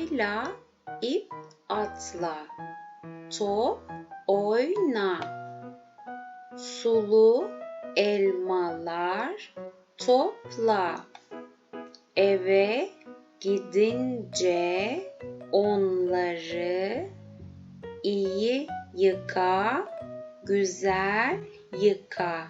Yayla ip atla, top oyna. Sulu elmalar topla. Eve gidince onları iyi yıka, güzel yıka.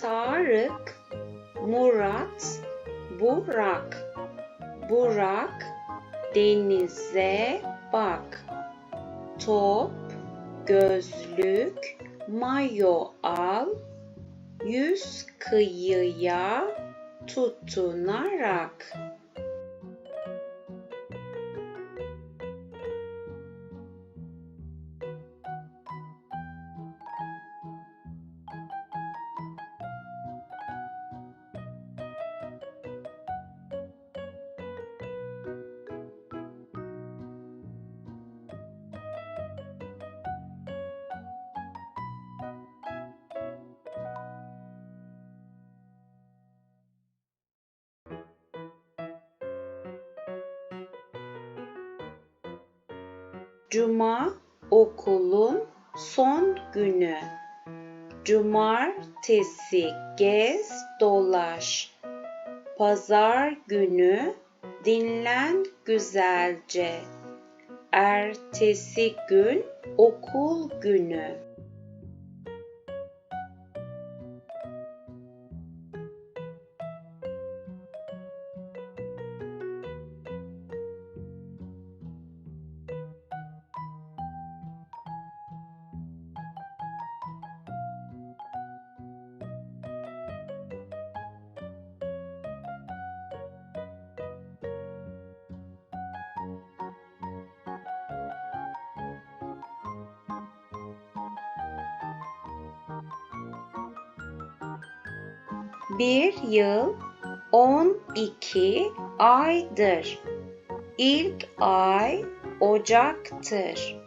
Tarık, Murat, Burak. Burak denize bak. Top, gözlük, mayo al. Yüz kıyıya tutunarak. Cuma okulun son günü. Cumartesi gez dolaş. Pazar günü dinlen güzelce. Ertesi gün okul günü. Bir yıl on iki aydır. İlk ay Ocak'tır.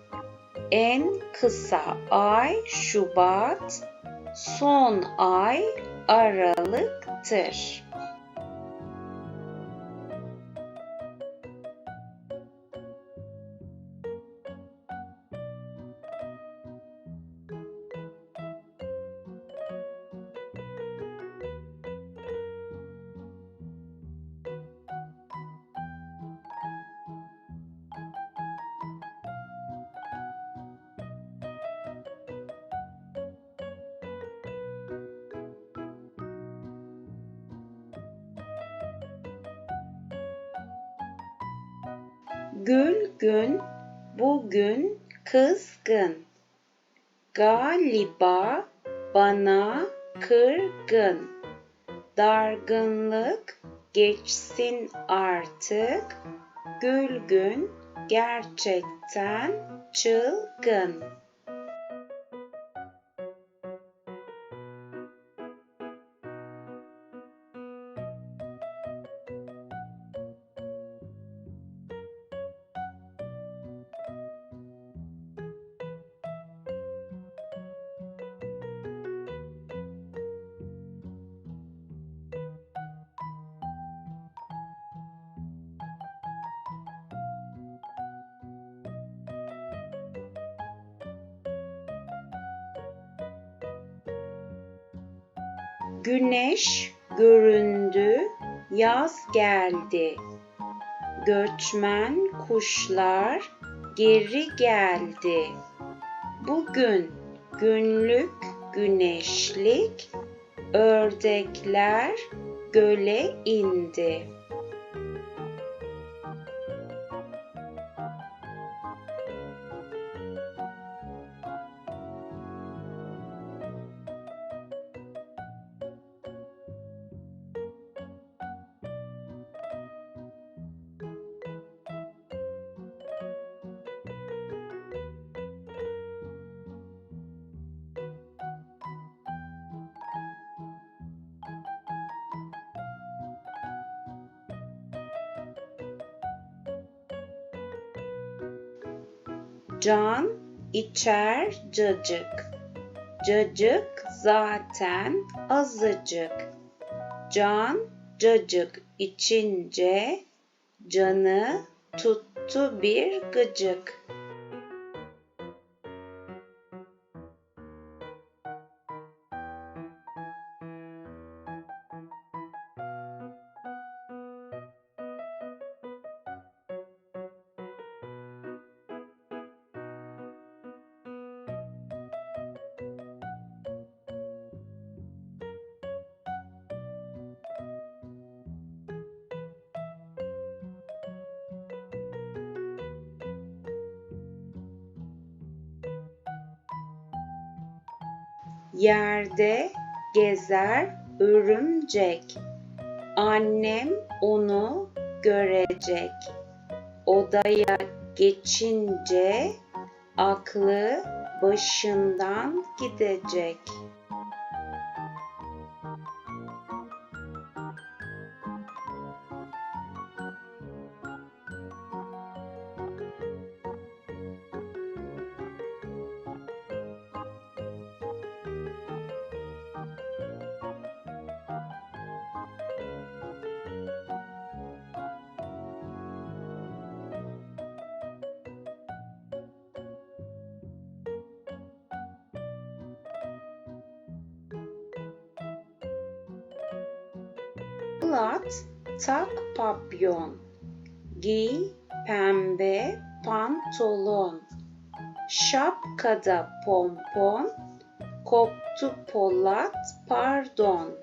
En kısa ay Şubat, son ay Aralık'tır. Gül gün bugün kızgın. Galiba bana kırgın. Dargınlık geçsin artık. Gül gün gerçekten çılgın. Güneş göründü, yaz geldi. Göçmen kuşlar geri geldi. Bugün günlük güneşlik, ördekler göle indi. Can içer cacık. Cacık zaten azıcık. Can cacık içince canı tuttu bir gıcık. Yerde gezer örümcek. Annem onu görecek. Odaya geçince aklı başından gidecek. Polat tak papyon, giy pembe pantolon, şapkada pompon, koptu Polat pardon.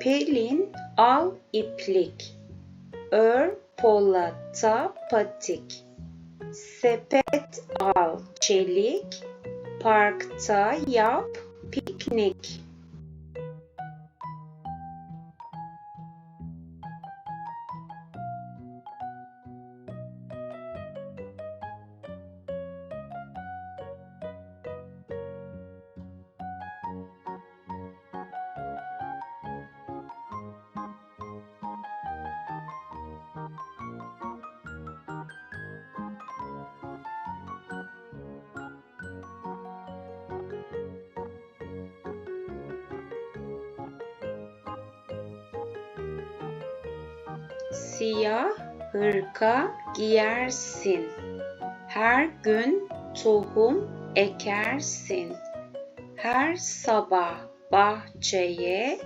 Pelin al iplik, ör Polat'a patik. Sepet al çelik, parkta yap piknik. Siyah hırka giyersin. Her gün tohum ekersin. Her sabah bahçeye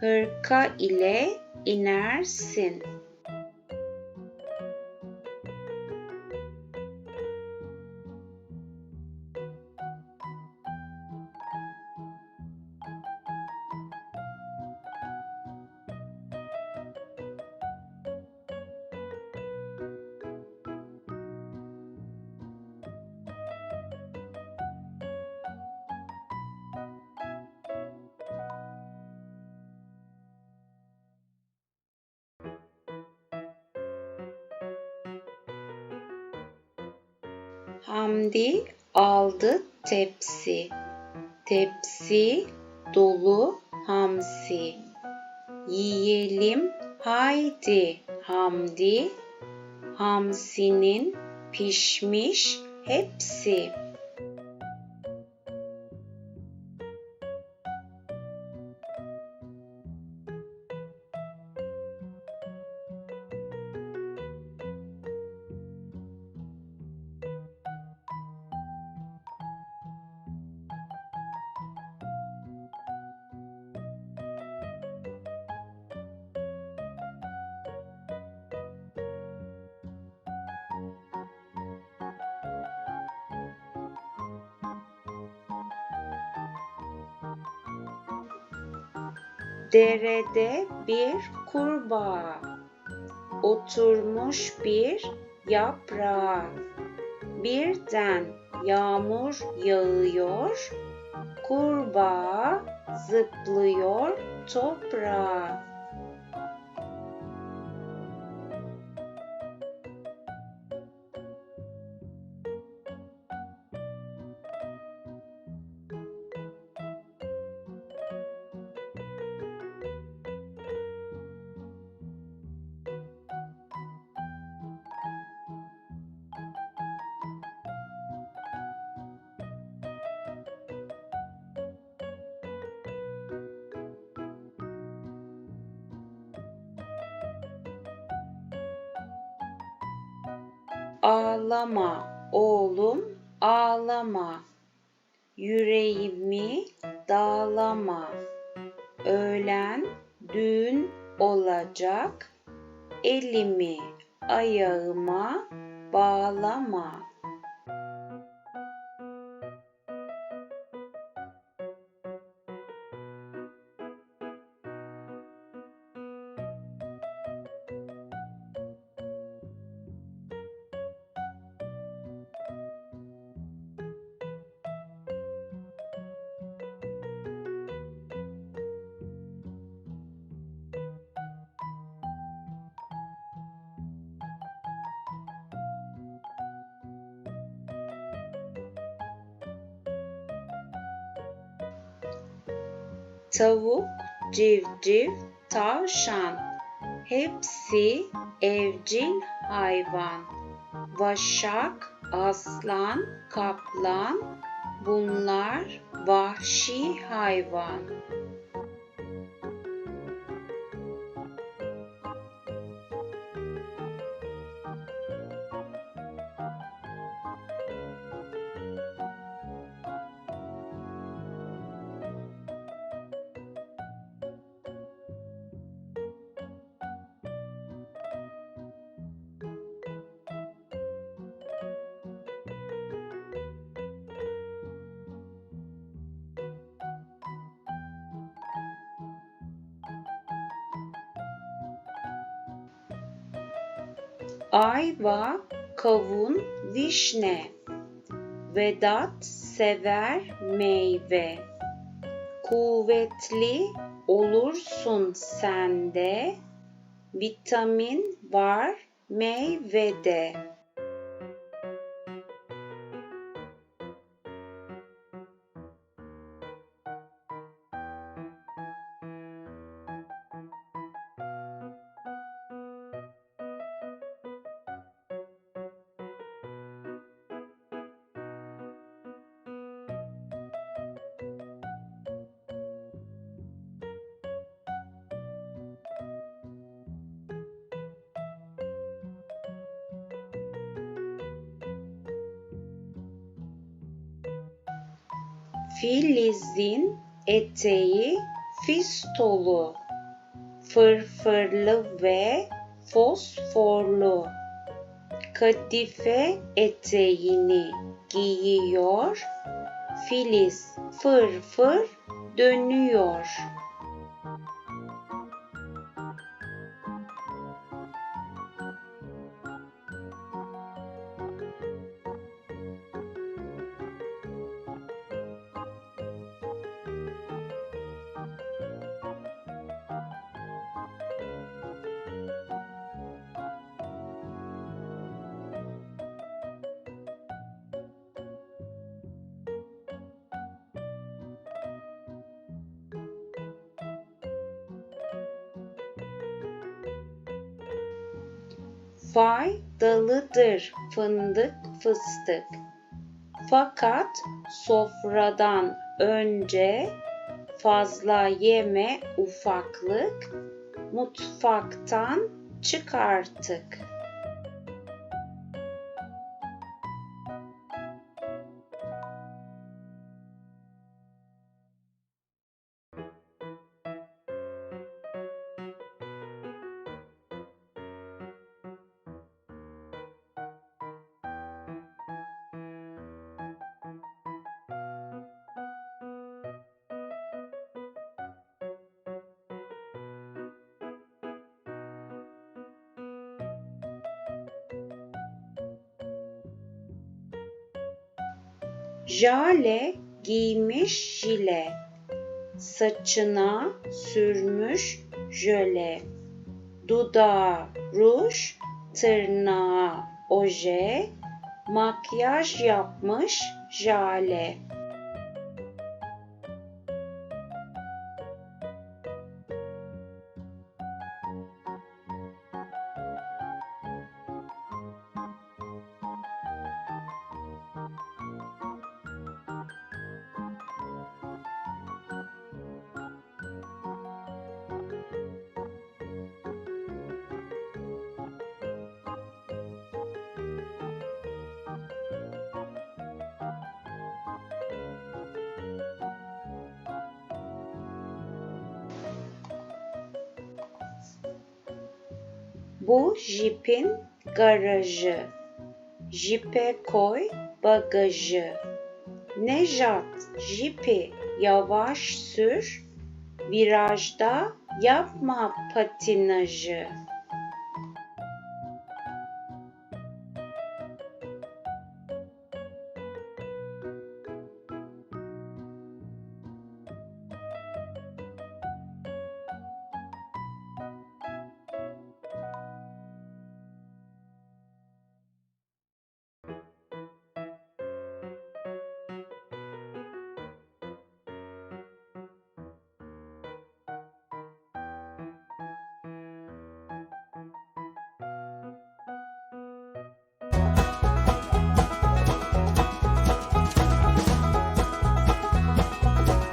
hırka ile inersin. Hamdi aldı tepsi. Tepsi dolu hamsi. Yiyelim haydi Hamdi. Hamsinin pişmiş hepsi. Derede bir kurbağa. oturmuş bir yaprağa. Birden yağmur yağıyor, kurbağa zıplıyor toprağa. Ağlama oğlum ağlama. Yüreğimi dağlama. Öğlen düğün olacak. Elimi ayağıma bağlama. Tavuk, civciv, tavşan hepsi evcil hayvan. Vaşak, aslan, kaplan bunlar vahşi hayvan. Ayva, kavun, vişne. Vedat sever meyve. Kuvvetli olursun sende. Vitamin var meyvede. Filizin eteği fistolu, fırfırlı ve fosforlu. Kadife eteğini giyiyor, Filiz fır fır dönüyor. Faydalıdır fındık fıstık. Fakat sofradan önce fazla yeme ufaklık, mutfaktan çık artık. Jale giymiş jile. Saçına sürmüş jöle. Dudağa ruj, tırnağa oje, makyaj yapmış jale. Bu jipin garajı. Jipe koy bagajı. Nejat jipi yavaş sür. Virajda yapma patinajı.